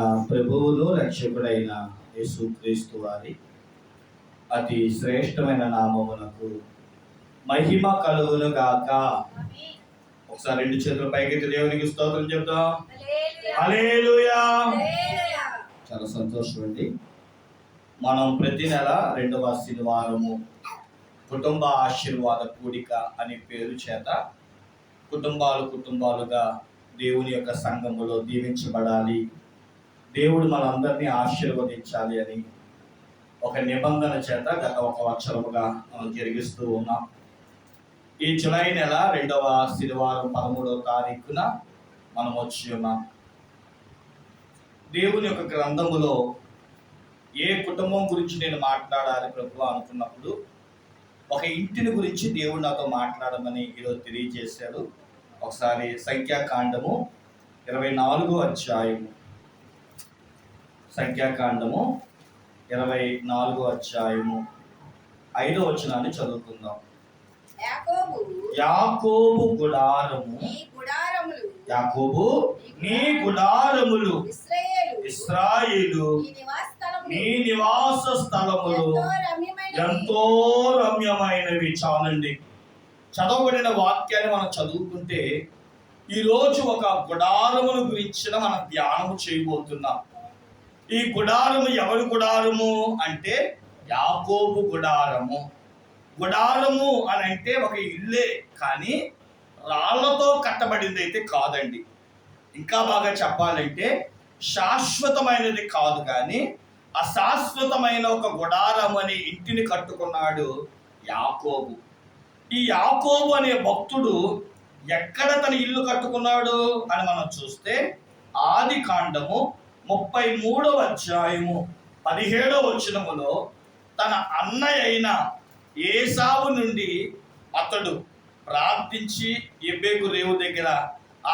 ప్రభువును రక్షకుడైన యేసుక్రీస్తు వారి అతి శ్రేష్టమైన నామమునకు మహిమ కలుగును గాక. ఒకసారి రెండు చేతుల పైకెత్తి దేవునికి స్తోత్రం చెప్తాం. చాలా సంతోషం అండి. మనం ప్రతి నెల రెండవ శనివారము కుటుంబ ఆశీర్వాద కూడిక అనే పేరు చేత కుటుంబాలు కుటుంబాలుగా దేవుని యొక్క సంఘములో దీవించబడాలి. దేవుడు మనందరినీ ఆశీర్వదించాలి అని ఒక నిబంధన చేత గత ఒక వచ్చరముగా మనం జరిగిస్తూ ఉన్నాం. ఈ జులై నెల రెండవ శనివారం పదమూడవ తారీఖున మనం వచ్చి ఉన్నాం. దేవుని యొక్క గ్రంథములో ఏ కుటుంబం గురించి నేను మాట్లాడాలి ప్రభు అనుకున్నప్పుడు ఒక ఇంటిని గురించి దేవుడు నాతో మాట్లాడమని ఈరోజు తెలియజేశాడు. ఒకసారి సంఖ్యాకాండము ఇరవై నాలుగో అధ్యాయము. సంఖ్యాకాండము ఇరవై నాలుగో అధ్యాయము ఐదో వచనాన్ని చదువుకుందాం. యాకోబు గుడారము యాకోబు నీ గుడారములు ఇస్రాయిలు నీ నివాస స్థలములు ఎంతో రమ్యమైనవి. చాలండి. చదవబడిన వాక్యాన్ని మనం చదువుకుంటే ఈరోజు ఒక గుడారమును గురించిన మనం ధ్యానము చేయబోతున్నాం. ఈ గుడారము ఎవరి గుడారము అంటే యాకోబు గుడారము. గుడారము అని అంటే ఒక ఇల్లే కానీ రాళ్ళతో కట్టబడింది అయితే కాదండి. ఇంకా బాగా చెప్పాలంటే శాశ్వతమైనది కాదు కానీ అశాశ్వతమైన ఒక గుడారం అనే ఇంటిని కట్టుకున్నాడు యాకోబు. ఈ యాకోబు అనే భక్తుడు ఎక్కడ తన ఇల్లు కట్టుకున్నాడు అని మనం చూస్తే ఆది కాండము ముప్పై మూడవ అధ్యాయము పదిహేడవ వచనములో తన అన్నయ్య అయిన ఏసావు నుండి అతడు ప్రార్థించి ఎబ్బేకు రేవు దగ్గర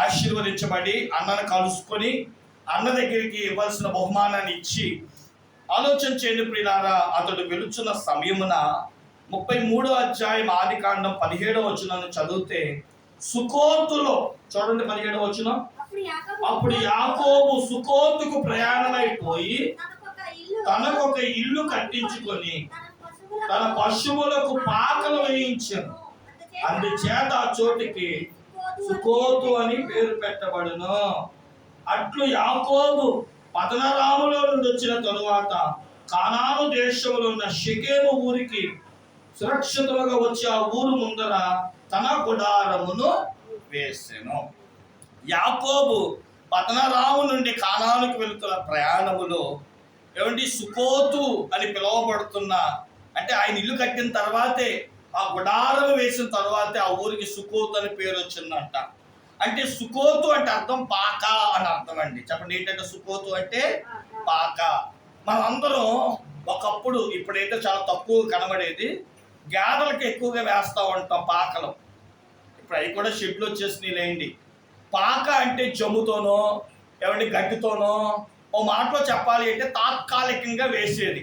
ఆశీర్వదించబడి అన్నను కలుసుకొని అన్న దగ్గరికి ఇవ్వాల్సిన బహుమానాన్ని ఇచ్చి ఆలోచన చేయని ప్రియులారా అతడు వెలుచున్న సమయమున ముప్పై మూడో అధ్యాయం ఆది కాండం పదిహేడవ వచనాన్ని చదివితే సుకోతులో చూడండి పదిహేడవ వచనం. అప్పుడు యాకోబు సుకోతుకు ప్రయాణమైపోయి తనకొక ఇల్లు తనకు ఒక ఇల్లు కట్టించుకొని తన పశువులకు పాకలు వేయించాను అందుచేత ఆ చోటికి సుకోతు అని పేరు పెట్టబడును. అట్లు యాకోబు పతనరాములో నుండి వచ్చిన తరువాత కానాను దేశంలో ఉన్న షికేము ఊరికి సురక్షితముగా వచ్చి ఆ ఊరు ముందర తన గుడారమును వేసెను. యాకోబు పతనరాము నుండి కానానికి వెళుతున్న ప్రయాణములో ఏమండి సుకోతు అని పిలువబడుతున్న అంటే ఆయన ఇల్లు కట్టిన తర్వాతే ఆ గుడారం వేసిన తర్వాతే ఆ ఊరికి సుకోతు అని పేరు వచ్చిందంట. అంటే సుకోతు అంటే అర్థం పాక అని అర్థం అండి. చెప్పండి ఏంటంటే సుకోతు అంటే పాక. మనం అందరం ఒకప్పుడు ఇప్పుడైతే చాలా తక్కువ కనబడేది గేదెలకు ఎక్కువగా వేస్తూ ఉంటాం పాకలు. ఇప్పుడు అవి కూడా షెడ్లు వచ్చేసినాయి లేండి పాక అంటే జమ్ముతోనో ఏమండి గడ్డితోనో ఓ మాటలో చెప్పాలి అంటే తాత్కాలికంగా వేసేది.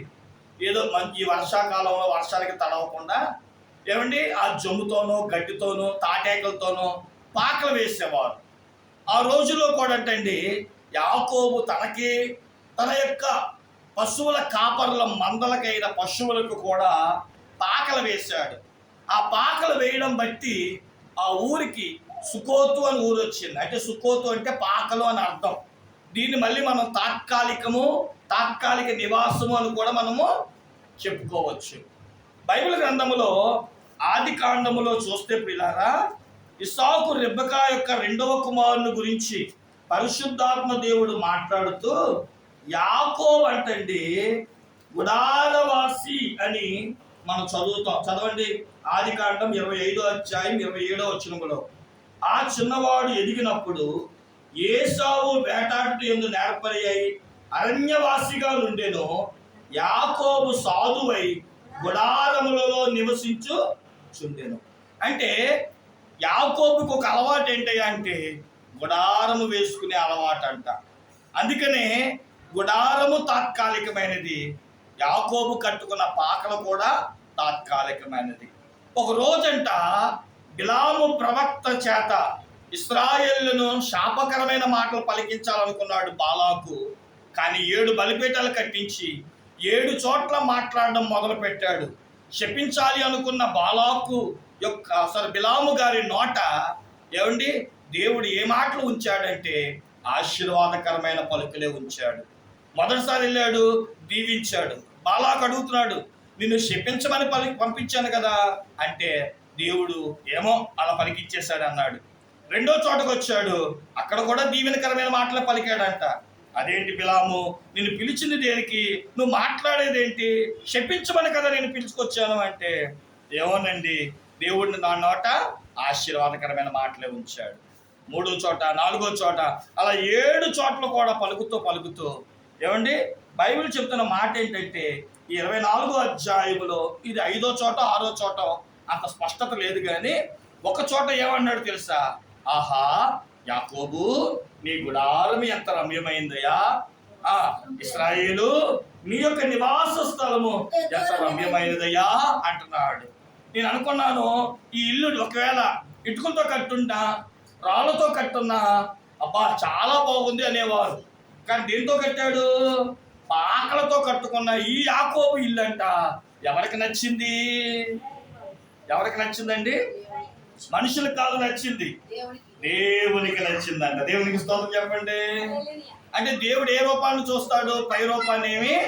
ఏదో మంచి వర్షాకాలంలో వర్షాలకి తడవకుండా ఏమండి? ఆ జమ్ముతోనో గడ్డితోనో తాటేకలతోనో పాకలు వేసేవారు. ఆ రోజుల్లో కూడా అంటండి యాకోబు తనకి తన యొక్క పశువుల కాపర్ల మందలకైన పశువులకు కూడా పాకలు వేశాడు. ఆ పాకలు వేయడం బట్టి ఆ ఊరికి సుకోతు అని ఊరు వచ్చింది అంటే సుకోతు అంటే పాకలు అని అర్థం. దీన్ని మళ్ళీ మనం తాత్కాలికము తాత్కాలిక నివాసము అని కూడా మనము చెప్పుకోవచ్చు. బైబిల్ గ్రంథములో ఆది కాండములో చూస్తే పిల్లారా ఇసాకు రెబ్బకా యొక్క రెండవ కుమారుని గురించి పరిశుద్ధాత్మ దేవుడు మాట్లాడుతూ యాకో అంటండి గుడారవాసి అని మనం చదువుతాం. చదవండి. ఆది కాండం ఇరవై ఐదో అధ్యాయం ఇరవై ఏడో వచ్చినములో ఆ చిన్నవాడు ఎదిగినప్పుడు ఏసావు వేటాడుతూ ఎందు నేర్పరయ్యాయి. అరణ్యవాసిగా నుండెను యాకోబు సాధువై గుడారములలో నివసించు చుండెను అంటే యాకోబుకు ఒక అలవాటు ఏంటయ్యా అంటే గుడారము వేసుకునే అలవాటు అంట అందుకనే గుడారము తాత్కాలికమైనది యాకోబు కట్టుకున్న పాకలు కూడా తాత్కాలికమైనది. ఒక రోజంట బిలాము ప్రవక్త చేత ఇస్రాయేళ్ళను శాపకరమైన మాటలు పలికించాలనుకున్నాడు బాలాకు. కానీ ఏడు బలిపీఠాలు కట్టించి ఏడు చోట్ల మాట్లాడడం మొదలుపెట్టాడు. శపించాలి అనుకున్న బాలాకు యొక్క అసలు బిలాము గారి నోట ఏమండి? దేవుడు ఏ మాటలు ఉంచాడంటే ఆశీర్వాదకరమైన పలుకులే ఉంచాడు. మొదటిసారి వెళ్ళాడు దీవించాడు. బాలాకు అడుగుతున్నాడు నిన్ను శపించమని పలి పంపించాను కదా అంటే దేవుడు ఏమో అలా పలికిచ్చేశాడు అన్నాడు. రెండో చోటకు వచ్చాడు అక్కడ కూడా దీవెనకరమైన మాటలు పలికాడంట. అదేంటి పిలాము నిన్ను పిలిచింది దేనికి? నువ్వు మాట్లాడేదేంటి? శపించమని కదా నేను పిలుచుకొచ్చాను అంటే. ఏమోనండి దేవుడిని నా నోట ఆశీర్వాదకరమైన మాటలే ఉంచాడు. మూడో చోట నాలుగో చోట అలా ఏడు చోట్ల కూడా పలుకుతూ పలుకుతూ ఏమండి బైబిల్ చెప్తున్న మాట ఏంటంటే ఈ ఇరవై నాలుగో అధ్యాయములో ఇది ఐదో చోట ఆరో చోట అంత స్పష్టత లేదు కానీ ఒక చోట ఏమన్నాడు తెలుసా? ఆహా యాకోబు నీ గుడారం ఎంత రమ్యమైందయ్యా? ఆ ఇస్రాయేలు నీ యొక్క నివాస స్థలము ఎంత రమ్యమైనదయ్యా? అంటున్నాడు. నేను అనుకున్నాను ఈ ఇల్లు ఒకవేళ ఇటుకలతో కట్టున్నా రాళ్ళతో కట్టున్నా అబ్బా చాలా బాగుంది అనేవారు. కానీ దేంతో కట్టాడు? పాకలతో కట్టుకున్న ఈ యాకోబు ఇల్లు అంట ఎవరికి నచ్చింది? ఎవరికి నచ్చిందండి? మనుషులకు కాదు నచ్చింది. దేవునికి నచ్చింది నచ్చిందంట. దేవునికి స్తోత్రం చెప్పండి. అంటే దేవుడు ఏ రూపాన్ని చూస్తాడు? పై రూపాన్ని ఏమి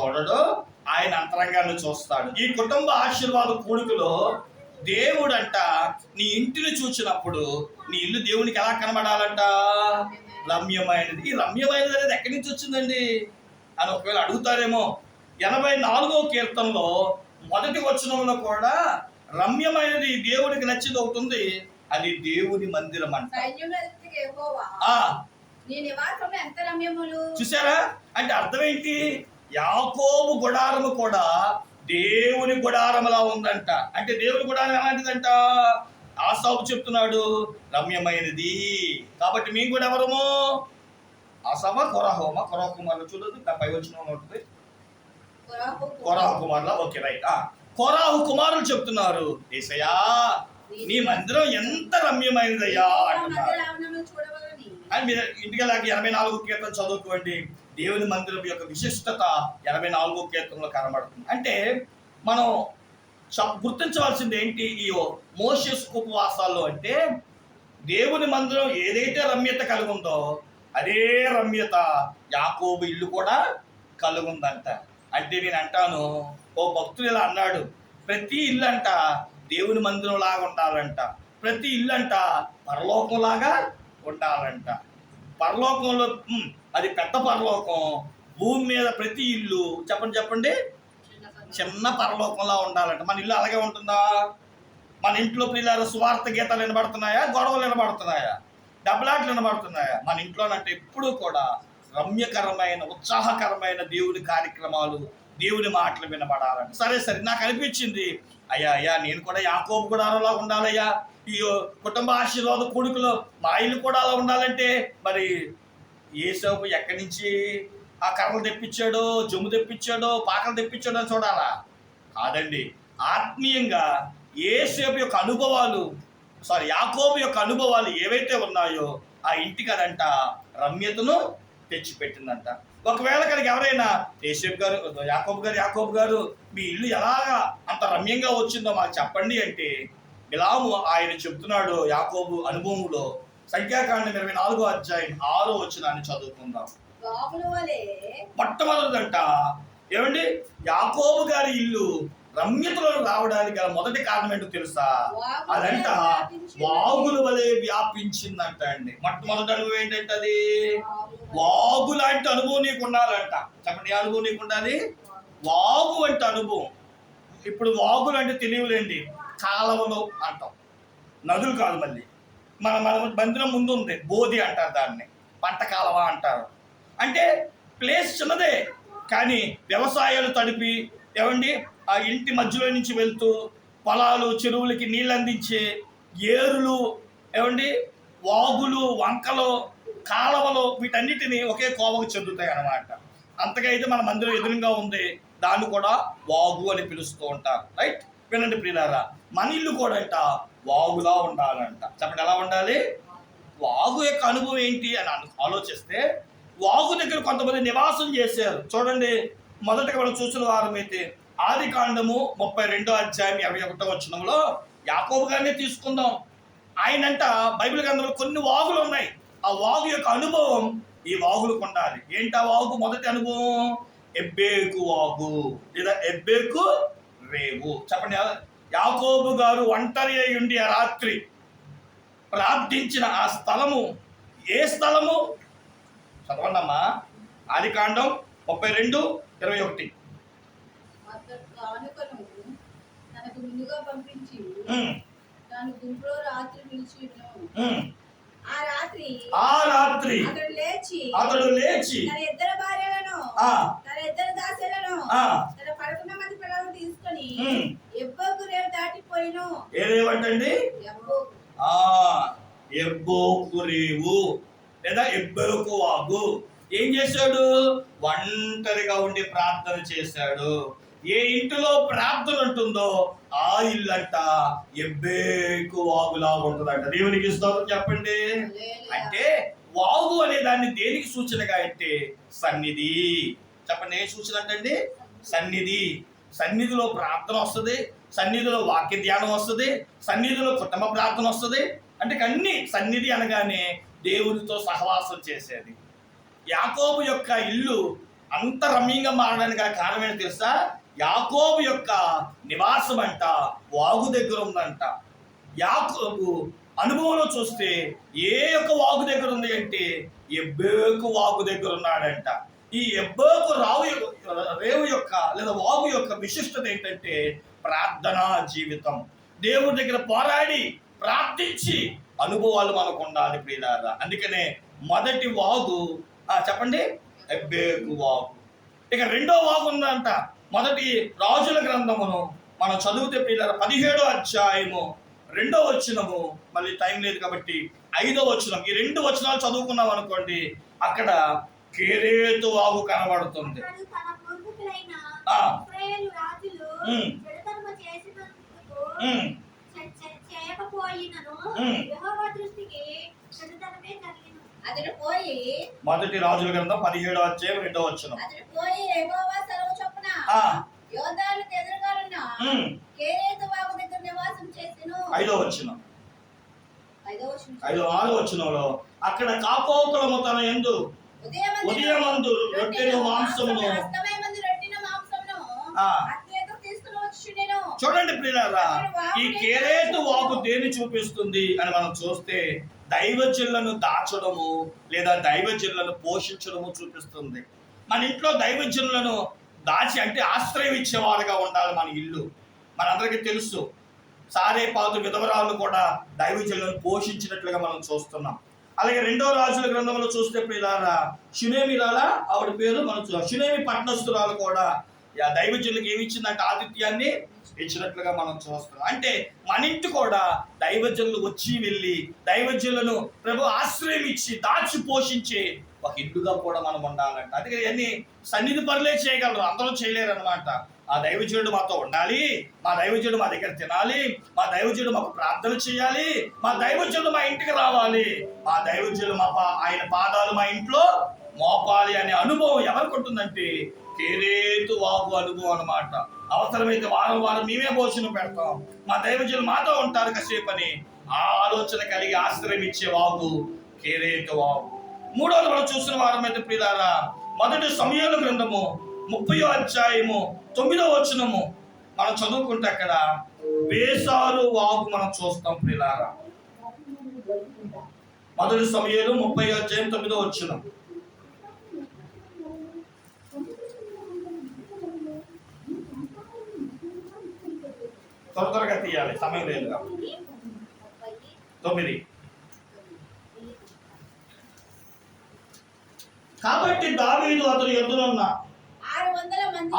చూడడు. ఆయన అంతరంగాన్ని చూస్తాడు. ఈ కుటుంబ ఆశీర్వాద కూడుకులో దేవుడు అంట నీ ఇంటిని చూసినప్పుడు నీ ఇల్లు దేవునికి ఎలా కనబడాలంట? రమ్యమైనది. ఈ రమ్యమైనది అనేది ఎక్కడి నుంచి వచ్చిందండి? అని ఒకవేళ అడుగుతారేమో ఎనభై నాలుగో కీర్తనలో మొదటి వచనంలో కూడా రమ్యమైనది దేవుడికి నచ్చింది ఒకటి ఉంది. అది దేవుని మందిరం అంట. చూసారా అంటే అర్థం ఏంటి? యాకోబు గుడారము కూడా దేవుని గుడారములా ఉందంట. అంటే దేవుని గుడారం ఎలాంటిదంట? ఆసాబు చెప్తున్నాడు రమ్యమైనది. కాబట్టి మేము కూడా ఎవరము? ఆసాబా కొరాహోమ? కొరాహ కుమార్లు చూడదు నా పై వచ్చిన ఉంటుంది. కొరాహు కుమార్ల ఓకే రైట్. కొరాహు కుమారులు చెప్తున్నారు ఏసయ్యా నీ మందిరం ఎంత రమ్యమైనదయ్యా అంటున్నారు. అని మీరు ఇంటికి వెళ్ళాక ఎనభై నాలుగు కీర్తన చదువుకోండి. దేవుని మందిరం యొక్క విశిష్టత ఎనభై నాలుగు కీర్తనలో కనబడుతుంది. అంటే మనం చ- గుర్తించవలసింది ఏంటి? ఈ మోషస్ ఉపవాసాల్లో అంటే దేవుని మందిరం ఏదైతే రమ్యత కలిగి ఉందో అదే రమ్యత యాకోబు ఇల్లు కూడా కలుగుందంట. అంటే నేను అంటాను ఓ భక్తుడు ఇలా అన్నాడు ప్రతి ఇల్లు అంట దేవుని మందిరం లాగా ఉండాలంట. ప్రతి ఇల్లు అంట ఉండాలంట. పరలోకంలో అది పెద్ద పరలోకం. భూమి మీద ప్రతి ఇల్లు చెప్పండి చెప్పండి. చిన్న పరలోకంలా ఉండాలంట. మన ఇల్లు అలాగే ఉంటుందా? మన ఇంట్లో పిల్లలు స్వార్థ గీతాలు వినబడుతున్నాయా? గొడవలు వినబడుతున్నాయా? డబ్బలాట్లు వినబడుతున్నాయా? మన ఇంట్లోనంటే ఎప్పుడూ కూడా రమ్యకరమైన ఉత్సాహకరమైన దేవుని కార్యక్రమాలు దేవుని మాటలు వినబడాలని. సరే సరే నాకు అనిపించింది. అయ్యా అయ్యా నేను కూడా యాకోబు కూడా అలా ఉండాలయ్యా. ఈ కుటుంబ ఆశీర్వాద కొడుకులో మా ఇల్లు కూడా అలా ఉండాలంటే మరి ఏసోపు ఎక్కడి నుంచి ఆ కర్రలు తెప్పించాడో జమ్ము తెప్పించాడో పాకలు తెప్పించాడో అని చూడాలా? కాదండి. ఆత్మీయంగా ఏసేపు యొక్క అనుభవాలు సారీ యాకోబు యొక్క అనుభవాలు ఏవైతే ఉన్నాయో ఆ ఇంటికి అదంట రమ్యతను తెచ్చిపెట్టిందంట. ఒకవేళ కనుక ఎవరైనా ఏసేపు గారు యాకోబు గారు యాకోబు గారు మీ ఇల్లు ఎలాగా అంత రమ్యంగా వచ్చిందో మాకు చెప్పండి అంటే బిలాము ఆయన చెప్తున్నాడు యాకోబు అనుభవంలో సంఖ్యాకాండం ఇరవై నాలుగో అధ్యాయం ఆరో వచ్చినాన్ని చదువుకుందాం. మొట్టమొదటిదంట ఏమండి? యాకోబు గారి ఇల్లు రమ్యతలో రావడానికి గల మొదటి కారణం ఏంటో తెలుసా? అదంట. వాగుల వలె వ్యాపించిందంట అండి. మొట్టమొదటి అనుభవం ఏంటంటే అది వాగు లాంటి అనుభవం నీకు ఉండాలంట. చెప్పండి అనుభవం నీకు ఉండాలి? వాగు అంటే అనుభవం. ఇప్పుడు వాగులు అంటే తెలియలేండి కాలవలు అంటాం. నదులు కాదు మళ్ళీ. మన మన మందిరం ముందు ఉంది. బోధి అంటారు దాన్ని. పంట కాలవ అంటారు. అంటే ప్లేస్ చిన్నదే. కానీ వ్యవసాయాలు తడిపి ఏమండి? ఆ ఇంటి మధ్యలో నుంచి వెళ్తూ పొలాలు చెరువులకి నీళ్ళు అందించే ఏరులు ఏమండి? వాగులు వంకలు కాలవలు వీటన్నిటిని ఒకే కోవకు చెందుతాయి అన్నమాట. అంతకైతే మన మందిరం ఎదురుగా ఉంది. దాన్ని కూడా వాగు అని పిలుస్తూ ఉంటారు. రైట్? వినండి ప్రియులారా మన ఇల్లు కూడా అంట వాగులా ఉండాలంట. చెప్పండి ఎలా ఉండాలి? వాగు యొక్క అనుభవం ఏంటి అని అను- ఆలోచిస్తే వాగు దగ్గర కొంతమంది నివాసం చేశారు. చూడండి మొదటగా మనం చూసిన వారమైతే ఆది కాండము ముప్పై రెండో అధ్యాయం ఇరవై ఒకటో వచనంలో యాకోబు గారిని తీసుకుందాం. ఆయనంట బైబిల్ గ్రంథంలో కొన్ని వాగులు ఉన్నాయి. ఆ వాగు యొక్క అనుభవం ఈ వాగులకు ఉండాలి ఏంటి ఆ వాగు? మొదటి అనుభవం ఎబ్బేకు వాగు లేదా ఎబ్బేకు రేవు. చెప్పండి యాకోబు గారు ఒంటరి అయి ఉండి ఆ రాత్రి ప్రార్థించిన ఆ స్థలము ఏ స్థలము? చదవండమ్మా. ఆది కాండం ముప్పై రెండు ఇరవై ఒకటి. కానుకను తనకు ముందుగా పంపించి తాను గుంపులో రాత్రి నిలిచి. ఆ రాత్రి ఆ రాత్రి అతడు లేచి అతడు లేచి తన ఇద్దరు భార్యలను తన ఇద్దరు దాసులను తన పదకొండు మంది పిల్లలను తీసుకొని. ఎబ్బోకు రేవు దాటిపోయిను. ఆ ఎబ్బోకు రేవు. లేదా ఎబ్బోకు వాగు. ఏం చేశాడు? ఒంటరిగా ఉండి ప్రార్థన చేశాడు. ఏ ఇంటిలో ప్రార్థన ఉంటుందో ఆ ఇల్లంట ఎబ్బేకు వాగులా ఉంటుందంట. దేవునికి ఇస్తాను చెప్పండి. అంటే వాగు అనే దాన్ని దేనికి సూచనగా అంటే సన్నిధి. చెప్పండి ఏ సూచన అంటే సన్నిధి. సన్నిధిలో ప్రార్థన వస్తుంది సన్నిధిలో వాక్య ధ్యానం వస్తుంది సన్నిధిలో కుటుంబ ప్రార్థన వస్తుంది. అంటే అన్ని సన్నిధి అనగానే దేవునితో సహవాసం చేసేది. యాకోబు యొక్క ఇల్లు అంత రమ్యంగా మారడానికి గల కారణం ఏంటో తెలుసా? యాకోబు యొక్క నివాసం అంట వాగు దగ్గర ఉందంట. యాకోబు అనుభవంలో చూస్తే ఏ యొక్క వాగు దగ్గర ఉంది అంటే ఎబ్బేకు వాగు దగ్గర ఉన్నాడంట. ఈ ఎబ్బేకు రావు యొక్క- రేవు యొక్క లేదా వాగు యొక్క విశిష్టత ఏంటంటే ప్రార్థనా జీవితం. దేవుడి దగ్గర పోరాడి ప్రార్థించి అనుభవాలు మనకు ఉండాలి ప్రియులారా. అందుకనే మొదటి వాగు చెప్పండి? ఎబ్బేకు వాగు. ఇక రెండో వాగు ఉందంట. మొదటి రాజుల గ్రంథమును మనం చదివితే పిల్లల పదిహేడో అధ్యాయము రెండో వచనము మళ్ళీ టైం లేదు కాబట్టి ఐదో వచనం. ఈ రెండు వచనాలు చదువుకున్నాం అనుకోండి అక్కడ కేరేతు వాగు కనబడుతుంది. మొదటి రాజుల గ్రంథం పదిహేడో అధ్యాయం రెండో వచనం. కేరేతు వాగు దగ్గర నివాసం చేసెను. ఐదో వచనం. ఐదో ఆరో వచనంలో అక్కడ కాపోకులము తన ఎందు ఉదయమందు రొట్టెను మాంసమును. వచ్చుండెను. చూడండి ప్రియులారా ఈ కేరేతు వాకు దేని చూపిస్తుంది అని మనం చూస్తే దైవజనులను దాచడము లేదా దైవజనులను పోషించడము చూపిస్తుంది. మన ఇంట్లో దైవజనులను దాచి అంటే ఆశ్రయం ఇచ్చేవారుగా ఉండాలి మన ఇల్లు. మనందరికీ తెలుసు. సారే పాతు విధవరాలు కూడా దైవజనులను పోషించినట్లుగా మనం చూస్తున్నాం. అలాగే రెండో రాజుల గ్రంథంలో చూస్తే ప్రియులారా షునేమిలాలా ఆవిడ పేరు మనం చూ- షునేమి పట్టణస్తురాలు కూడా ఆ దైవజనులకు ఏమి ఇచ్చిందంటే ఆతిథ్యాన్ని ఇచ్చినట్లుగా మనం చూస్తున్నాం. అంటే మన ఇంటి కూడా దైవజనులు వచ్చి వెళ్ళి దైవజనులను ప్రభు ఆశ్రయం ఇచ్చి దాచి పోషించే ఒక హిందుగా కూడా మనం ఉండాలంట. అందుకే ఇవన్నీ సన్నిధి పనులే చేయగలరు. అందరూ చేయలేరు అనమాట ఆ దైవజనుడు మాతో ఉండాలి. మా దైవజనుడు మా దగ్గర తినాలి. మా దైవజనుడు మాకు ప్రార్థన చేయాలి. మా దైవజనుడు మా ఇంటికి రావాలి. మా దైవజనుడు మా పా- ఆయన పాదాలు మా ఇంట్లో మోపాలి అనే అనుభవం ఎవరికి ఉంటుందంటే కేరేతు వాగు అనుభవం అన్నమాట. అవసరమైతే వారం వారం మేమే భోజనం పెడతాం. మా దైవజనులు మాతో ఉంటారు కసేపని ఆ ఆలోచన కలిగి ఆశ్రయం ఇచ్చే వాగు కేరేతు వాగు. మూడోది మనం చూసిన వారం అయితే ప్రియులారా మొదటి సమయాల గ్రంథము ముప్పయో అధ్యాయము తొమ్మిదో వచనము మనం చదువుకుంటే అక్కడ వేసాలు వాగు మనం చూస్తాం ప్రియులారా. మొదటి సమయాలు ముప్పై అధ్యాయం తొమ్మిదో వచ్చిన త్వర త్వరగా తీయాలి సమయం లేదు తొమ్మిది. కాబట్టి దావీదు అతని ఎదురున్న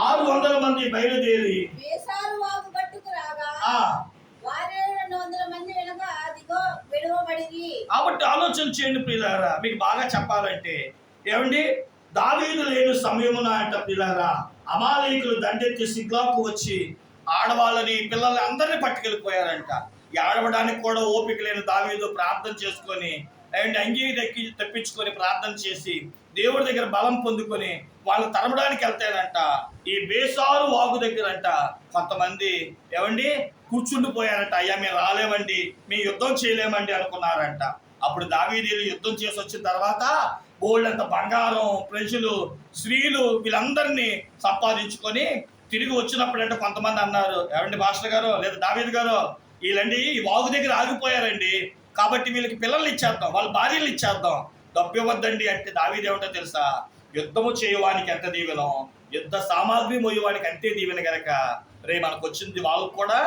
ఆరు వందల మంది బయలుదేరి. కాబట్టి ఆలోచన చేయండి ప్రియులారా మీకు బాగా చెప్పాలంటే ఏమండి? దావీదు లేని సమయమున అంట ప్రియులారా అమాలయకులు దండెత్తి సిగ్లాకు వచ్చి ఆడవాళ్ళని పిల్లల్ని అందరినీ పట్టుకెళ్ళిపోయారంట. ఈ ఆడవడానికి కూడా ఓపిక లేని దావీదు ప్రార్థన చేసుకొని అండ్ అంగీ తెక్కి తెప్పించుకొని ప్రార్థన చేసి దేవుడి దగ్గర బలం పొందుకొని వాళ్ళు తరమడానికి వెళ్తానంట ఈ బేసారు వాగు దగ్గర అంట కొంతమంది ఏమండి? కూర్చుండిపోయారంట. అయ్యా మేము రాలేమండి. మేము యుద్ధం చేయలేమండి అనుకున్నారంట. అప్పుడు దావీదీలు యుద్ధం చేసి వచ్చిన తర్వాత బోళ్ళంత బంగారం ప్రజలు స్త్రీలు వీళ్ళందరినీ సంపాదించుకొని తిరిగి వచ్చినప్పుడు అంటే కొంతమంది అన్నారు ఏమండి మాస్టర్ గారు? లేదా దావీద్ గారు? వీళ్ళండి ఈ వాగు దగ్గర ఆగిపోయారండి. కాబట్టి వీళ్ళకి పిల్లల్ని ఇచ్చేద్దాం. వాళ్ళ భార్యలు ఇచ్చేద్దాం. డబ్బివ్వద్దండి అంటే దావీది తెలుసా? యుద్ధము చేయవానికి ఎంత దీవెనం యుద్ధ సామాగ్రి మోయవానికి అంతే దీవెన గనక రే మనకు వచ్చింది వాళ్ళకు కూడా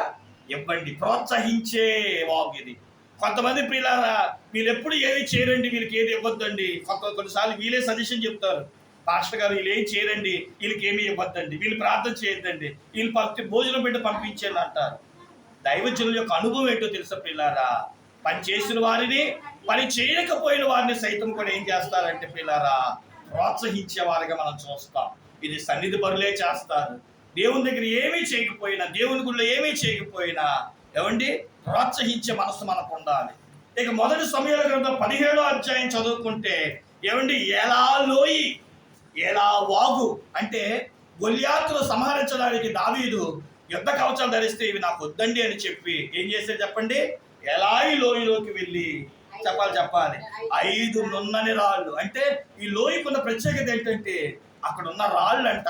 ఇవ్వండి ప్రోత్సహించే వాగు ఇది. కొంతమంది పిల్లారా వీళ్ళు ఎప్పుడు ఏది చేయరండి వీళ్ళకి ఏది ఇవ్వద్దండి. కొంత కొన్నిసార్లు వీళ్ళే సజెషన్ చెప్తారు. పాస్టర్ గారు వీళ్ళు ఏం చేయరండి వీళ్ళకి ఏమి ఇవ్వద్దండి వీళ్ళు ప్రార్థన చేయొద్దండి వీళ్ళు పత్తి భోజనం పెట్టి పంపించండి అంటారు దైవజనుల యొక్క అనుభవం ఏంటో తెలుసా పిల్లారా పని చేసిన వారిని పని చేయకపోయిన వారిని సైతం కూడా ఏం చేస్తారంటే పిల్లారా ప్రోత్సహించేవారిగా మనం చూస్తాం. ఇది సన్నిధి పరులే చేస్తారు. దేవుని దగ్గర ఏమీ చేయకపోయినా దేవుని గుళ్ళో ఏమీ చేయకపోయినా ఏమండి? ప్రోత్సహించే మనసు మనకు ఉండాలి ఇక మొదటి సమయాల గ్రంథం పదిహేడో అధ్యాయం చదువుకుంటే ఏమండి? ఎలా లోయి ఎలా వాగు అంటే గొల్యాతులు సంహరించడానికి దావీదు యుద్ధ కవచాలు ధరిస్తే ఇవి నాకు వద్దండి అని చెప్పి ఏం చేస్తే చెప్పండి? ఎలాయి లోయలోకి వెళ్ళి? చెప్పాలి చెప్పాలి. ఐదు నున్నని రాళ్ళు. అంటే ఈ లోయకున్న ప్రత్యేకత ఏంటంటే అక్కడ ఉన్న రాళ్ళు అంట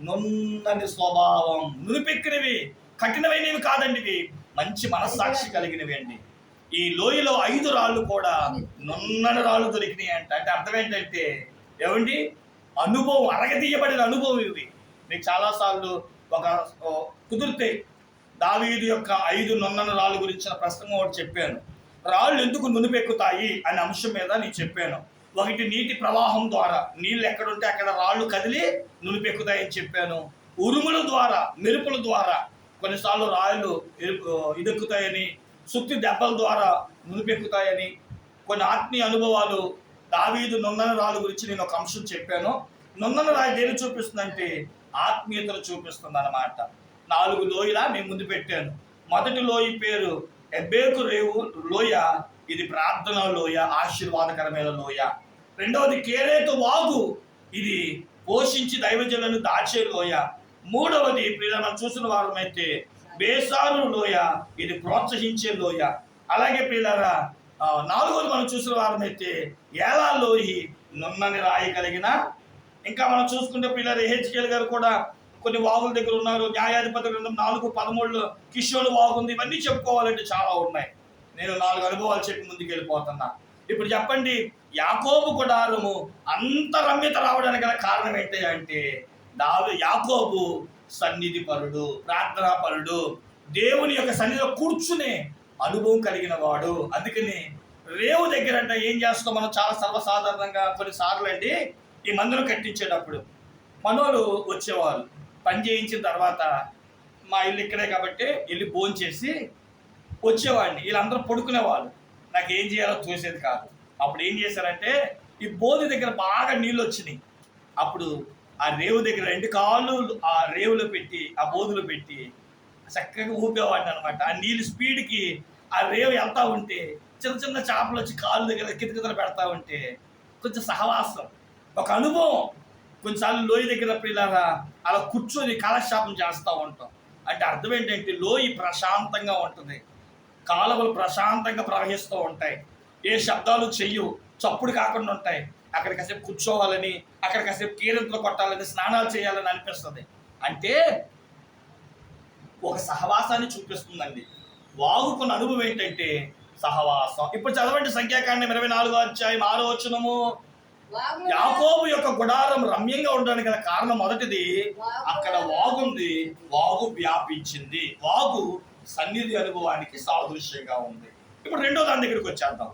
నున్నని స్వభావం. నునిపెక్కినవి కఠినమైనవి కాదండి ఇవి. మంచి మనస్సాక్షి కలిగినవి అండి. ఈ లోయలో ఐదు రాళ్ళు కూడా నున్నని రాళ్ళు దొరికినాయి అంట. అంటే అర్థం ఏంటంటే ఏమండి? అనుభవం అరగదీయబడిన అనుభవం ఇవి మీకు చాలాసార్లు ఒక కుదిరితే దావీదు యొక్క ఐదు నున్నని రాళ్ళు గురించిన ప్రసంగం ఒకటి చెప్పాను. రాళ్ళు ఎందుకు నునిపెక్కుతాయి అనే అంశం మీద నేను చెప్పాను. ఒకటి నీటి ప్రవాహం ద్వారా నీళ్ళు ఎక్కడుంటే అక్కడ రాళ్ళు కదిలి నునిపెక్కుతాయని చెప్పాను. ఉరుముల ద్వారా మెరుపుల ద్వారా కొన్నిసార్లు రాళ్ళు ఇదెక్కుతాయని సుత్తి దెబ్బల ద్వారా నునిపెక్కుతాయని కొన్ని ఆత్మీయ అనుభవాలు దావీదు నొందన రాళ్ళు గురించి నేను ఒక అంశం చెప్పాను. నొందన రాయి దేని చూపిస్తుందంటే ఆత్మీయతను చూపిస్తుంది అన్నమాట నాలుగు లోయల మీ ముందు పెట్టాను. మొదటి లోయ పేరు ఎబ్బేకు రేవు లోయ ఇది ప్రార్థన లోయ ఆశీర్వాదకరమైన లోయ. రెండవది కేరేతు వాగు ఇది పోషించి దైవజనులను దాచే లోయ. మూడవది ప్రియ చూసిన వారమైతే బేసారు లోయ ఇది ప్రోత్సహించే లోయ. అలాగే పిల్లరా నాలుగవది మనం చూసిన వారమైతే ఏలా లోహి నున్నని రాయి కలిగిన. ఇంకా మనం చూసుకుంటే పిల్లలు హెచ్కేల్ గారు కూడా కొన్ని వాగుల దగ్గర ఉన్నారు. న్యాయాధిపతి గ్రంథం నాలుగు పదమూడులో కిషోర్ వాగుంది. ఇవన్నీ చెప్పుకోవాలంటే చాలా ఉన్నాయి. నేను నాలుగు అనుభవాలు చెప్పి ముందుకు వెళ్ళిపోతున్నా ఇప్పుడు చెప్పండి యాకోబు గుడారము అంత రమ్యత రావడానికి గల కారణం ఏంటి అంటే దావి యాకోబు సన్నిధి పరుడు ప్రార్థనా పరుడు దేవుని యొక్క సన్నిధిలో కూర్చునే అనుభవం కలిగిన వాడు. అందుకని రేవు దగ్గర అంటే ఏం చేస్తాం మనం? చాలా సర్వసాధారణంగా కొన్నిసార్లు అండి ఈ మందులు కట్టించేటప్పుడు మనోళ్ళు వచ్చేవాళ్ళు పని చేయించిన తర్వాత మా ఇల్లు ఇక్కడే కాబట్టి వెళ్ళి భోజనం చేసి వచ్చేవాడిని. వీళ్ళందరూ పడుకునేవాళ్ళు. నాకు ఏం చేయాలో చూసేది కాదు. అప్పుడు ఏం చేశారంటే ఈ బోధి దగ్గర బాగా నీళ్ళు వచ్చినాయి. అప్పుడు ఆ రేవు దగ్గర రెండు కాళ్ళు ఆ రేవులో పెట్టి ఆ బోధులో పెట్టి చక్కగా ఊపేవాడిని అనమాట ఆ నీళ్ళు స్పీడ్కి ఆ రేవు వెళ్తా ఉంటే చిన్న చిన్న చేపలు వచ్చి కాళ్ళు దగ్గర కితకితలు పెడతా ఉంటే కొంచెం సహవాసం. ఒక అనుభవం. కొన్నిసార్లు లోయ దగ్గర ఇలాగా అలా కూర్చొని కాలక్షేపం చేస్తూ ఉంటాం. అంటే అర్థం ఏంటంటే లోయి ప్రశాంతంగా ఉంటుంది. కాలువలు ప్రశాంతంగా ప్రవహిస్తూ ఉంటాయి. ఏ శబ్దాలు చెయ్యవు చప్పుడు కాకుండా ఉంటాయి. అక్కడ కాసేపు కూర్చోవాలని అక్కడ కాసేపు కీరింతలు కొట్టాలని స్నానాలు చేయాలని అనిపిస్తుంది. అంటే ఒక సహవాసాన్ని చూపిస్తుందండి. వాగుకున్న అనుభవం ఏంటంటే సహవాసం. ఇప్పుడు చదవండి సంఖ్యాకాండం ఇరవై నాలుగో అధ్యాయం ఆరో వచనము. యాకోబు యొక్క గుడారం రమ్యంగా ఉండడానికి గల కారణం మొదటిది అక్కడ వాగుంది వాగు వ్యాపించింది. వాగు సన్నిధి అనుభవానికి సాదృశ్యంగా ఉంది. ఇప్పుడు రెండో దాని దగ్గరికి వచ్చేద్దాం.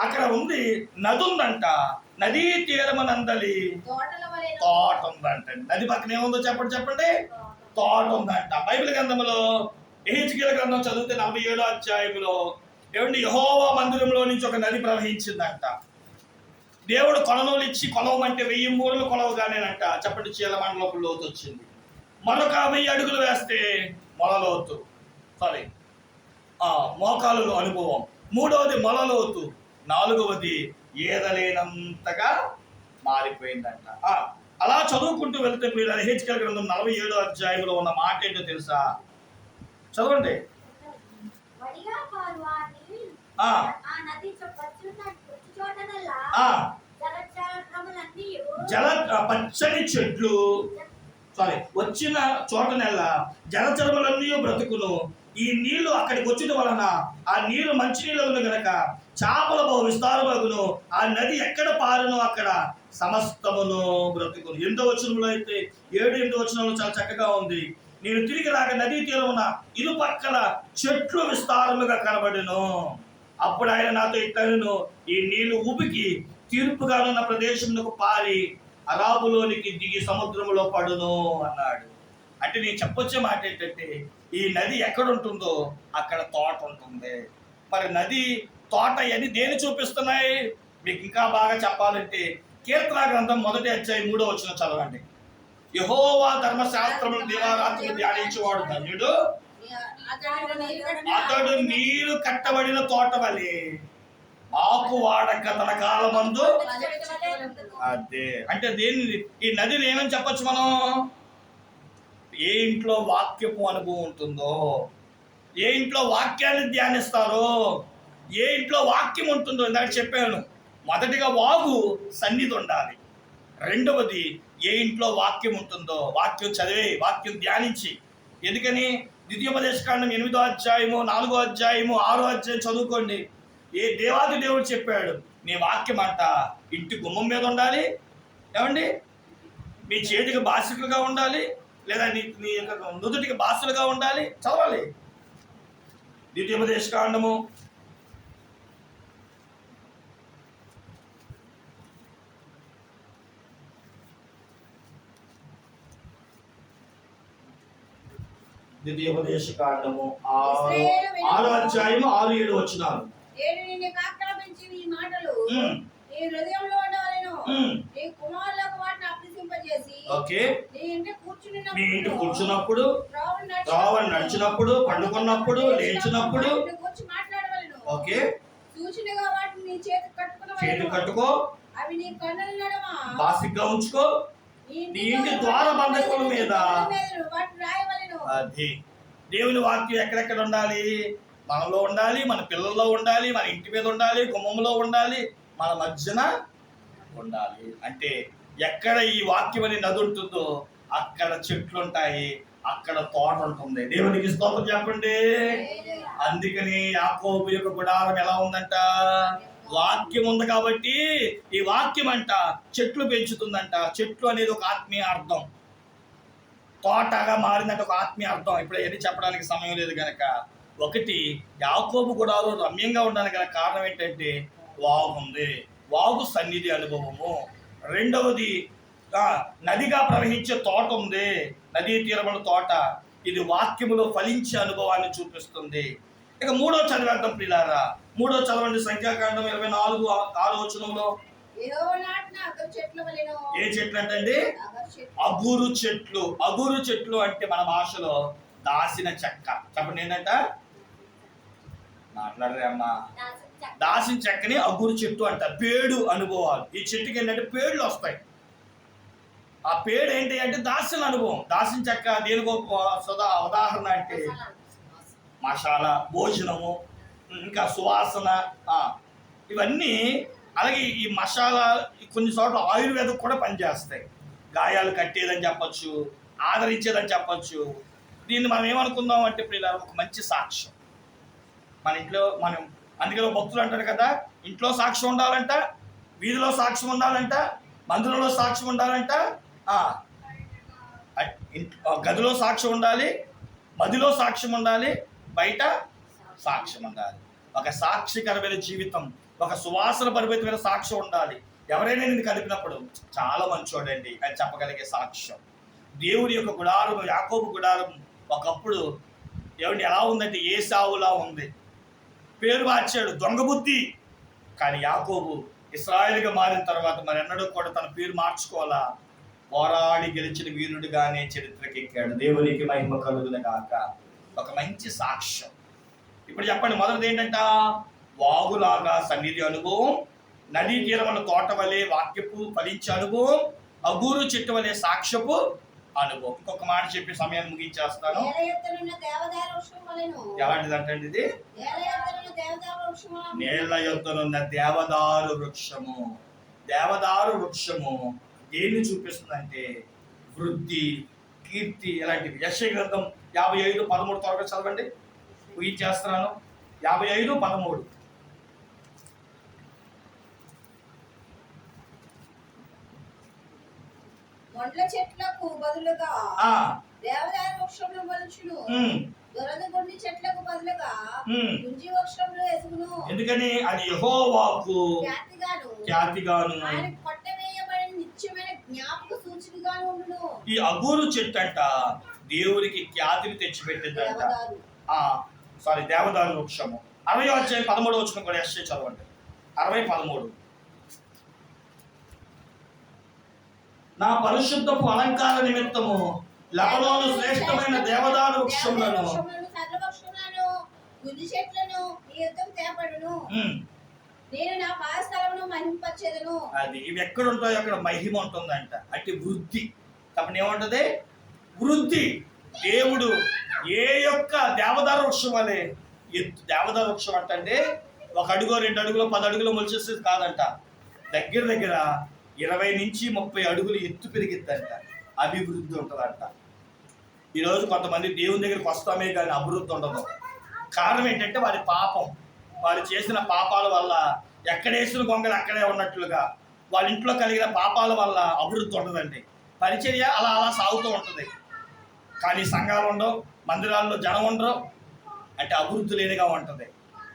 అక్కడ ఉంది నది ఉందంట నదీ తీరమనందలి. తోట ఉందంట నది. పక్కన ఏముందో చెప్పండి చెప్పండి. తోట ఉందంట బైబిల్ గ్రంథంలో ఎహెచ్కేల గ్రంథం చదివితే నలభై ఏడో అధ్యాయంలో ఏమండి యహోవా మందిరంలో నుంచి ఒక నది ప్రవహించిందంట. దేవుడు కొలనోలు ఇచ్చి కొలవమంటే వెయ్యి మూరలు కొలవగానేనంట. చెప్పండి చీల మండలకు లోతు వచ్చింది. మరొక వెయ్యి అడుగులు వేస్తే మొలలోతు. సారీ ఆ మోకాలు అనుభవం. మూడవది మొలలోతు. నాలుగవది ఏదలేనంతగా మారిపోయిందంట. అలా చదువుకుంటూ వెళ్తే మీరు హెచ్కల్ గ్రంథం నలభై ఏడో అధ్యాయంలో ఉన్న మాట ఏంటో తెలుసా? చదవండి. జల పచ్చని చెట్లు. సారీ వచ్చిన చోటనెల్లా జలచరములన్నీ బ్రతుకును. ఈ నీళ్ళు అక్కడికి వచ్చిన వలన ఆ నీళ్ళు మంచి నీళ్ళు గనక చేపల బహు విస్తారమగును ఆ నది ఎక్కడ పారును అక్కడ సమస్తమును బ్రతుకును. ఎంతో వచనంలో అయితే ఏడు ఎనిమిది వచనంలో చాలా చక్కగా ఉంది. నేను తిరిగి రాక నదీ తీరమున ఇరుపక్కల చెట్లు విస్తారముగా కనబడును. అప్పుడు ఆయన నాతో ఇట్లను ఈ నీళ్ళు ఊపికి తీర్పుగానున్న ప్రదేశంలో పారి అరాబులోనికి దిగి సముద్రంలో పడును అన్నాడు. అంటే నేను చెప్పొచ్చే మాట ఏంటంటే ఈ నది ఎక్కడ ఉంటుందో అక్కడ తోట ఉంటుంది. మరి నది తోట అని దేని చూపిస్తున్నాయి? మీకు ఇంకా బాగా చెప్పాలంటే కీర్తన గ్రంథం మొదటి అధ్యాయం మూడో వచ్చిన చదవండి. యహోవా ధర్మశాస్త్రములు దివారాత్రులు ధ్యానించేవాడు ధన్యుడు. అతడు నీరు కట్టబడిన తోట వలె ఆకు వాడక తన కాలమందు. అదే. అంటే దేని ఈ నదిని ఏమని చెప్పొచ్చు మనం? ఏ ఇంట్లో వాక్యపు అనుభవం ఉంటుందో ఏ ఇంట్లో వాక్యాన్ని ధ్యానిస్తారో ఏ ఇంట్లో వాక్యం ఉంటుందో ఇందాక చెప్పాను. మొదటిగా వాగు సన్నిధి ఉండాలి. రెండవది ఏ ఇంట్లో వాక్యం ఉంటుందో వాక్యం చదివే వాక్యం ధ్యానించి. ఎందుకని? ద్వితీయోపదేశకాండం ఎనిమిదో అధ్యాయము నాలుగో అధ్యాయము ఆరో అధ్యాయం చదువుకోండి. ఏ దేవాది దేవుడు చెప్పాడు? నీ వాక్యం అంట. ఇంటి గుమ్మం మీద ఉండాలి. ఏమండి? మీ చేతికి బాసికలుగా ఉండాలి. లేదా నీ నీ యొక్క నుదుటికి బాసులుగా ఉండాలి. చదవాలి. ద్వితీయోపదేశకాండము ద్వితీయోపదేశ కాండము. ఆరు ఆరు అధ్యాయము ఆరు ఏడు వచ్చినారు ఓకే. మీ ఇంటి కూర్చున్నప్పుడు త్రోవను నడిచినప్పుడు పండుకున్నప్పుడు లేచినప్పుడు. ఓకే. చేతి కట్టుకో. అవి నీ కన్నుల నడమ. బాసిగ్గా ఉంచుకో. నీ ఇంటి ద్వార బంధకుల మీద. అది. దేవుని వాక్యం ఎక్కడెక్కడ ఉండాలి? మనలో ఉండాలి మన పిల్లల్లో ఉండాలి మన ఇంటి మీద ఉండాలి గుమ్మంలో ఉండాలి మన మధ్యన ఉండాలి. అంటే ఎక్కడ ఈ వాక్యం అనే నది ఉంటుందో అక్కడ చెట్లు ఉంటాయి అక్కడ తోట ఉంటుంది. దేవునికి స్తోత్రం చెప్పండి. అందుకని యాకోబు యొక్క గుడారం ఎలా ఉందంట? వాక్యం ఉంది కాబట్టి ఈ వాక్యం అంట చెట్లు పెంచుతుందంట. చెట్లు అనేది ఒక ఆత్మీయ అర్థం. తోటగా మారిందంటే ఒక ఆత్మీయ అర్థం. ఇప్పుడు ఏది చెప్పడానికి సమయం లేదు కనుక ఒకటి యాకోబు గుడాలు రమ్యంగా ఉండడానికి గల కారణం ఏంటంటే వాగు ఉంది. వాగు సన్నిధి అనుభవము. రెండవది నదిగా ప్రవహించే తోట ఉంది. నదీ తీరముల తోట. ఇది వాక్యములో ఫలించే అనుభవాన్ని చూపిస్తుంది. ఇక మూడో చదివేద్దాం పిల్లారా మూడో చదవండి సంఖ్యాకాండం ఇరవై నాలుగు ఆ- ఏ చెట్లు అంటండి? అగరు చెట్లు. అగురు చెట్లు. అంటే మన భాషలో దాసిన చెక్క. చెప్పండి ఏంటంట? మాట్లాడరే అమ్మా. దాసిన చెక్కని అగురు చెట్టు అంట. పేడు అనుభవాలు. ఈ చెట్టుకి ఏంటంటే పేడ్లు వస్తాయి. ఆ పేడు ఏంటి అంటే దాసిన అనుభవం. దాసిన చెక్క దేనికో సదా ఉదాహరణ అంటే మసాలా భోజనము ఇంకా సువాసన ఇవన్నీ అలాగే ఈ మసాలా కొన్ని చోట్ల ఆయుర్వేదం కూడా పనిచేస్తాయి. గాయాలు కట్టేదని చెప్పచ్చు ఆదరించేదని చెప్పచ్చు. దీన్ని మనం ఏమనుకుందాం అంటే ప్రియుల ఒక మంచి సాక్ష్యం. మన ఇంట్లో మనం అందుకని భక్తులు అంటారు కదా ఇంట్లో సాక్ష్యం ఉండాలంట వీధిలో సాక్ష్యం ఉండాలంట మందిరంలో సాక్ష్యం ఉండాలంట గదిలో సాక్ష్యం ఉండాలి మదిలో సాక్ష్యం ఉండాలి బయట సాక్ష్యం ఉండాలి. ఒక సాక్షికరమైన జీవితం ఒక సువాసన పరిమితమైన సాక్ష్యం ఉండాలి. ఎవరైనా నేను కలిపినప్పుడు చాలా మంచోడండి అని చెప్పగలిగే సాక్ష్యం. దేవుని యొక్క గుడారం యాకోబు గుడారం ఒకప్పుడు ఏమండి ఎలా ఉందంటే ఏ సావులా ఉంది. పేరు మార్చాడు దొంగ బుద్ధి. కానీ యాకోబు ఇస్రాయల్గా మారిన తర్వాత మరి ఎన్నడూ కూడా తన పేరు మార్చుకోవాలా? పోరాడి గెలిచిన వీరుడిగానే చరిత్రకెక్కాడు. దేవునికి మహిమ కలుగును కాక ఒక మంచి సాక్ష్యం. ఇప్పుడు చెప్పండి మొదటిది ఏంటంట? వాగులాగా సన్నిధి అనుభవం నదీ తీరమున తోట వలె వాక్యపు ఫలించే అనుభవం అగూరు చెట్టు వలె సాక్ష్యపు అనుభవం. ఇంకొక మాట చెప్పి సమయాన్ని ముగించేస్తాను. ఎలాంటిదంటే ఇది. నేల యొద్దనున్న దేవదారు వృక్షము. దేవదారు వృక్షము దేన్ని చూపిస్తుందంటే వృద్ధి కీర్తి ఇలాంటివి. యశ గ్రంథం యాభై ఐదు పదమూడు త్వరగా చదవండి. ఊహించేస్తున్నాను యాభై ఐదు పదమూడు. మొండ్ల చెట్లకు బదులుగా ఆ, దేవదారు వృక్షములు మొలుచును ఉమ్, దొరదగుండి చెట్లకు బదులుగా. గుంజి వృక్షములు ఎదుగును. ఎందుకని? అది యహోవాకు ఖ్యాతిగాను. ఖ్యాతిగాను. ఆయన కొట్టవేయబడిన నిత్యమైన జ్ఞాపక సూచికగాను ఉండును. ఈ అగూరు చెట్టు అంట దేవునికి ఖ్యాతిని తెచ్చిపెట్టిందంట. ఆ సారీ దేవదారు వృక్షము. అరవై వచ్చే పదమూడు వచ్చిన కూడా ఎస్ఏ చదవండి. అరవై పదమూడు. నా పరిశుద్ధపు అలంకార నిమిత్తము లబలోను శ్రేష్టమైన దేవదారు వృక్షములను వృక్షములను, సరళ వృక్షములను, గుంజి చెట్లను నీ యుద్ధం తేపడును ఉమ్, నేను నా పాదస్థలమును మహింపచ్చేదను అది ఇవి ఎక్కడ ఉంటాయో అక్కడ మహిమ ఉంటుందంట. అంటే వృద్ధి. కాబట్టి ఏముంటది? వృద్ధి. దేవుడు ఏ యొక్క దేవదారు వృక్షం ఎత్తు దేవదారు వృక్షం అంటే ఒక అడుగు రెండు అడుగులు పది అడుగులు మొలిచేసేది కాదంట. దగ్గర దగ్గర ఇరవై నుంచి ముప్పై అడుగులు ఎత్తు పెరిగిద్దంట అభివృద్ధి ఉంటుందంట. ఈరోజు కొంతమంది దేవుని దగ్గరికి వస్తామే కానీ అభివృద్ధి ఉండదు. కారణం ఏంటంటే వారి పాపం. వారు చేసిన పాపాల వల్ల ఎక్కడేసిన గొంగలు అక్కడే ఉన్నట్లుగా వాళ్ళ ఇంట్లో కలిగిన పాపాల వల్ల అభివృద్ధి ఉండదండి. పరిచర్య అలా అలా సాగుతూ ఉంటుంది. కానీ సంఘాలు ఉండవు మందిరాల్లో జనం ఉండరు. అంటే అభివృద్ధి లేనిగా ఉంటుంది.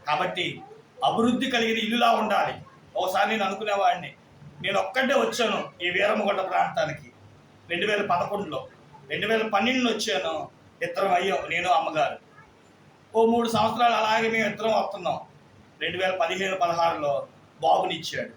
కాబట్టి అభివృద్ధి కలిగిన ఇల్లులా ఉండాలి. ఒకసారి నేను అనుకునేవాడిని నేను ఒక్కటే వచ్చాను ఈ వీరమగొండ ప్రాంతానికి. రెండు వేల పదకొండులో రెండు వేల పన్నెండులో వచ్చాను ఇద్దరం అయ్యాం నేను అమ్మగారు. ఓ మూడు సంవత్సరాలు అలాగే మేము ఇద్దరం వస్తున్నాం. రెండు వేల పదిహేను పదహారులో బాబునిచ్చాడు.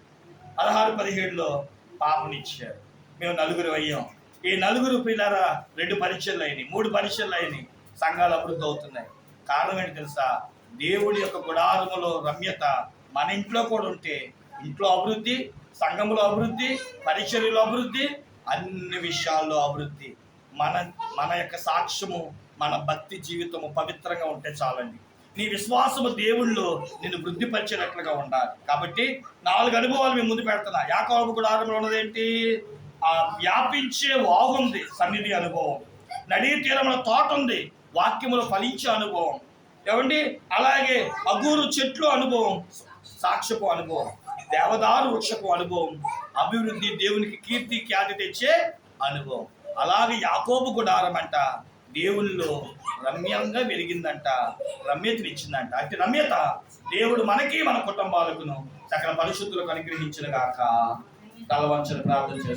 పదహారు పదిహేడులో పాపనిచ్చాడు. మేము నలుగురు అయ్యాం. ఈ నలుగురు పిల్లల రెండు పరీక్షలు అయినాయి. మూడు పరీక్షలు అయినాయి. సంఘాలు అభివృద్ధి అవుతున్నాయి. కారణం ఏంటి తెలుసా? దేవుడి యొక్క గుడారములో రమ్యత మన ఇంట్లో కూడా ఉంటే ఇంట్లో అభివృద్ధి సంఘంలో అభివృద్ధి పరిచర్యలో అభివృద్ధి అన్ని విషయాల్లో అభివృద్ధి. మన మన యొక్క సాక్ష్యము మన భక్తి జీవితము పవిత్రంగా ఉంటే చాలండి. నీ విశ్వాసము దేవుళ్ళు నిన్ను వృద్ధిపరిచేటట్లుగా ఉండాలి. కాబట్టి నాలుగు అనుభవాలు మేము ముందు పెడుతున్నా. యాకోబు గుడారంలో ఉన్నదేంటి ఆ వ్యాపించే వాగుంది సన్నిధి అనుభవం. నడీ తీరమున తోట ఉంది. వాక్యములు ఫలించే అనుభవం. ఏమండి? అలాగే అగూరు చెట్లు అనుభవం సాక్ష్యపు అనుభవం. దేవదారు వృక్షపు అనుభవం. అభివృద్ధి దేవునికి కీర్తి ఖ్యాతి తెచ్చే అనుభవం. అలాగే యాకోబు గుడారం అంట దేవుల్లో రమ్యంగా వెలిగిందంట రమ్యతనిచ్చిందంట. అంటే రమ్యత దేవుడు మనకి మన కుటుంబాలకును సకల పరిశుద్ధులకు అనుగ్రహించిన గాక. తలవంచని ప్రార్థన